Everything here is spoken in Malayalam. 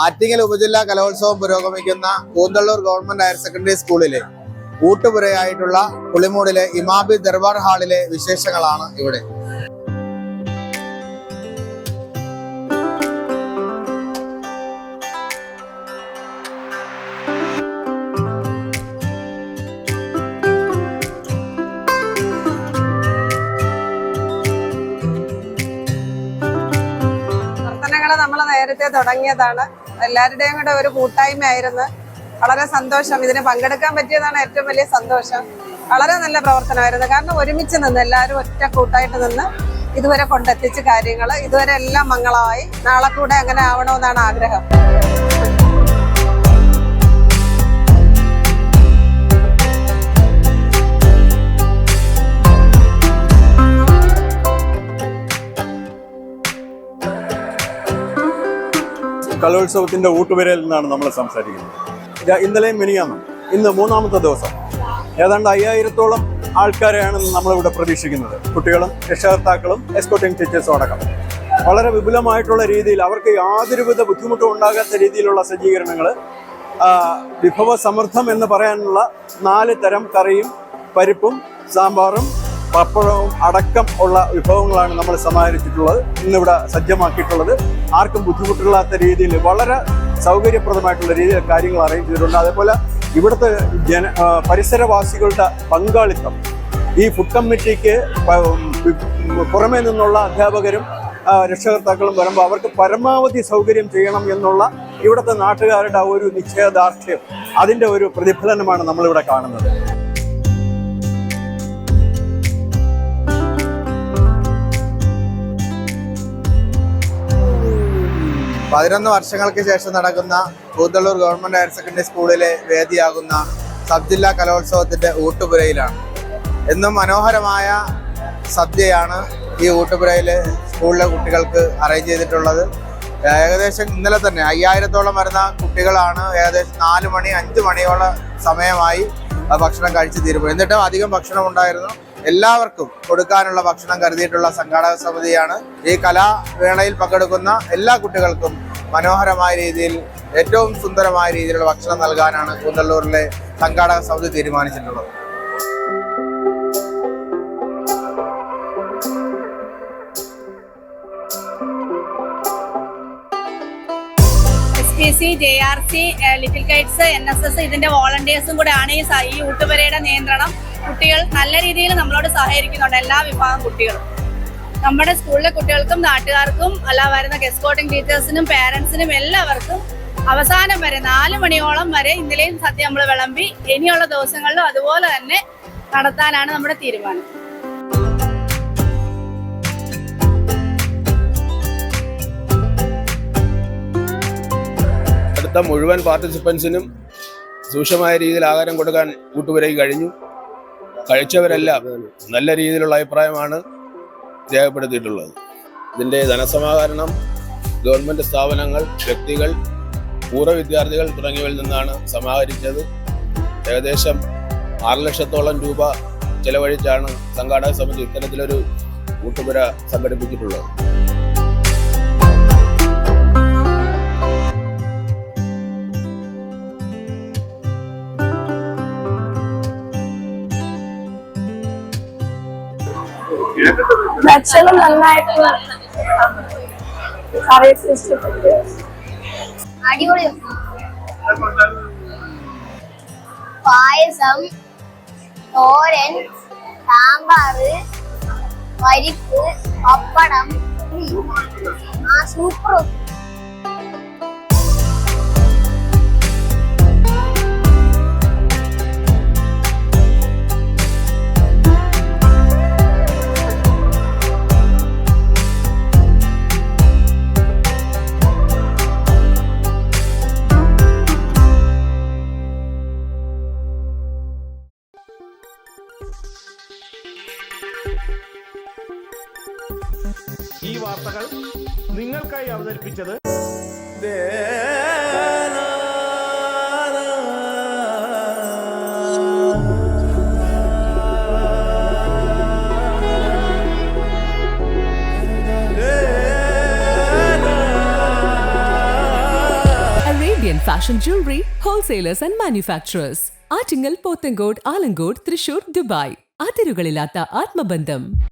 ആറ്റിങ്ങൽ ഉപജില്ലാ കലോത്സവം പുരോഗമിക്കുന്ന കൂന്തള്ളൂർ ഗവൺമെന്റ് ഹയർ സെക്കൻഡറി സ്കൂളിലെ കൂട്ടുപുരയായിട്ടുള്ള പുളിമൂടിലെ ഇമാബി ദർബാർ ഹാളിലെ വിശേഷങ്ങളാണ് ഇവിടെ. നമ്മൾ നേരത്തെ തുടങ്ങിയതാണ്. എല്ലാവരുടെയും കൂടെ ഒരു കൂട്ടായ്മയായിരുന്നു. വളരെ സന്തോഷം. ഇതിന് പങ്കെടുക്കാൻ പറ്റിയതാണ് ഏറ്റവും വലിയ സന്തോഷം. വളരെ നല്ല പ്രവർത്തനമായിരുന്നു. കാരണം ഒരുമിച്ച് നിന്ന് എല്ലാവരും ഒറ്റ കൂട്ടായിട്ട് നിന്ന് ഇതുവരെ കൊണ്ടെത്തിച്ച് കാര്യങ്ങൾ ഇതുവരെ എല്ലാം മംഗളമായി. നാളെ കൂടെ അങ്ങനെ ആവണമെന്നാണ് ആഗ്രഹം. കലോത്സവത്തിന്റെ ഊട്ടുപുരയിൽ നിന്നാണ് നമ്മൾ സംസാരിക്കുന്നത്. ഇന്നലെയും മിനിയാന്നും ഇന്ന് മൂന്നാമത്തെ ദിവസം. ഏതാണ്ട് അയ്യായിരത്തോളം ആൾക്കാരെയാണ് നമ്മളിവിടെ പ്രതീക്ഷിക്കുന്നത്. കുട്ടികളും രക്ഷകർത്താക്കളും എസ്കോട്ടിംഗ് ടീച്ചേഴ്സും അടക്കം. വളരെ വിപുലമായിട്ടുള്ള രീതിയിൽ അവർക്ക് യാതൊരുവിധ ബുദ്ധിമുട്ടും ഉണ്ടാകാത്ത രീതിയിലുള്ള സജ്ജീകരണങ്ങൾ വിഭവ സമൃദ്ധം എന്ന് പറയാനുള്ള നാല് തരം കറിയും പരിപ്പും സാമ്പാറും പപ്പടവും അടക്കം ഉള്ള വിഭവങ്ങളാണ് നമ്മൾ സമാഹരിച്ചിട്ടുള്ളത് ഇന്നിവിടെ സജ്ജമാക്കിയിട്ടുള്ളത്. ആർക്കും ബുദ്ധിമുട്ടില്ലാത്ത രീതിയിൽ വളരെ സൗകര്യപ്രദമായിട്ടുള്ള രീതിയിൽ കാര്യങ്ങൾ അറേഞ്ച് ചെയ്തിട്ടുണ്ട്. അതേപോലെ ഇവിടുത്തെ ജന പരിസരവാസികളുടെ പങ്കാളിത്തം. ഈ ഫുഡ് കമ്മിറ്റിക്ക് പുറമേ നിന്നുള്ള അധ്യാപകരും രക്ഷകർത്താക്കളും വരുമ്പോൾ അവർക്ക് പരമാവധി സൗകര്യം ചെയ്യണം എന്നുള്ള ഇവിടുത്തെ നാട്ടുകാരുടെ ഒരു നിശ്ചയദാർഢ്യം അതിന്റെ ഒരു പ്രതിഫലനമാണ് നമ്മളിവിടെ കാണുന്നത്. പതിനൊന്ന് വർഷങ്ങൾക്ക് ശേഷം നടക്കുന്ന കൂന്തള്ളൂർ ഗവൺമെന്റ് ഹയർ സെക്കൻഡറി സ്കൂളിലെ വേദിയാകുന്ന സബ് ജില്ലാ കലോത്സവത്തിന്റെ ഊട്ടുപുരയിലാണ്. എന്നും മനോഹരമായ സദ്യയാണ് ഈ ഊട്ടുപുരയിലെ സ്കൂളിലെ കുട്ടികൾക്ക് അറേഞ്ച് ചെയ്തിട്ടുള്ളത്. ഏകദേശം ഇന്നലെ തന്നെ അയ്യായിരത്തോളം വരുന്ന കുട്ടികളാണ് ഏകദേശം നാല് മണി അഞ്ച് മണിയോളം സമയമായി ഭക്ഷണം കഴിച്ച് തീരുമ്പോൾ എന്നിട്ടും അധികം ഭക്ഷണം ഉണ്ടായിരുന്നു. എല്ലാവർക്കും കൊടുക്കാനുള്ള ഭക്ഷണം കരുതിയിട്ടുള്ള സംഘാടക സമിതിയാണ്. ഈ കലാവേളയിൽ പങ്കെടുക്കുന്ന എല്ലാ കുട്ടികൾക്കും മനോഹരമായ രീതിയിൽ ഏറ്റവും സുന്ദരമായ രീതിയിലുള്ള ഭക്ഷണം നൽകാനാണ് കൂന്തല്ലൂരിലെ സംഘാടക സമിതി തീരുമാനിച്ചിട്ടുള്ളത്. C J R C little kites N S S ഇതിന്റെ വോളണ്ടിയേഴ്സും കൂടെ ആണ് ഈ ഊട്ടുപരയുടെ നിയന്ത്രണം. കുട്ടികൾ നല്ല രീതിയിൽ നമ്മളോട് സഹകരിക്കുന്നുണ്ട് എല്ലാ വിഭാഗം കുട്ടികളും. നമ്മുടെ സ്കൂളിലെ കുട്ടികൾക്കും നാട്ടുകാർക്കും അല്ല വരുന്ന ഗസ്റ്റ് ടീച്ചേഴ്സിനും പേരൻസിനും എല്ലാവർക്കും അവസാനം വരെ നാല് മണിയോളം വരെ ഇന്നലെയും സദ്യ നമ്മൾ വിളമ്പി ഇനിയുള്ള ദിവസങ്ങളിലും അതുപോലെ തന്നെ നടത്താനാണ് നമ്മുടെ തീരുമാനം. അടുത്ത മുഴുവൻ പാർട്ടിസിപ്പൻസിനും സൂക്ഷ്മമായ രീതിയിൽ ആഹാരം കൊടുക്കാൻ കൂട്ടുപുരയ്ക്ക് കഴിഞ്ഞു. കഴിച്ചവരെല്ലാം നല്ല രീതിയിലുള്ള അഭിപ്രായമാണ്. രേഖപ്പെടുത്തിയിട്ടുള്ളത് ഇതിന്റെ ധനസമാഹരണം ഗവൺമെന്റ് സ്ഥാപനങ്ങൾ വ്യക്തികൾ പൂർവ വിദ്യാർത്ഥികൾ തുടങ്ങിയവരിൽ നിന്നാണ് സമാഹരിച്ചത്. ഏകദേശം ആറ് ലക്ഷത്തോളം രൂപ ചെലവഴിച്ചാണ് സംഘാടക സമിതി ഇത്തരത്തിലൊരു കൂട്ടുപുര സംഘടിപ്പിച്ചിട്ടുള്ളത്. ഭക്ഷണം നന്നായിട്ട് അടിപൊളി പായസം തോരൻ സാമ്പാറ് പരിപ്പ് പപ്പടം. ആ സൂപ്പർ വാർത്തകൾ നിങ്ങൾക്കായി അവതരിപ്പിച്ചത് fashion jewellery wholesalers and manufacturers Attingal Pothencode Alamcode Thrissur Dubai. അതിരുകളില്ലാത്ത ആത്മബന്ധം.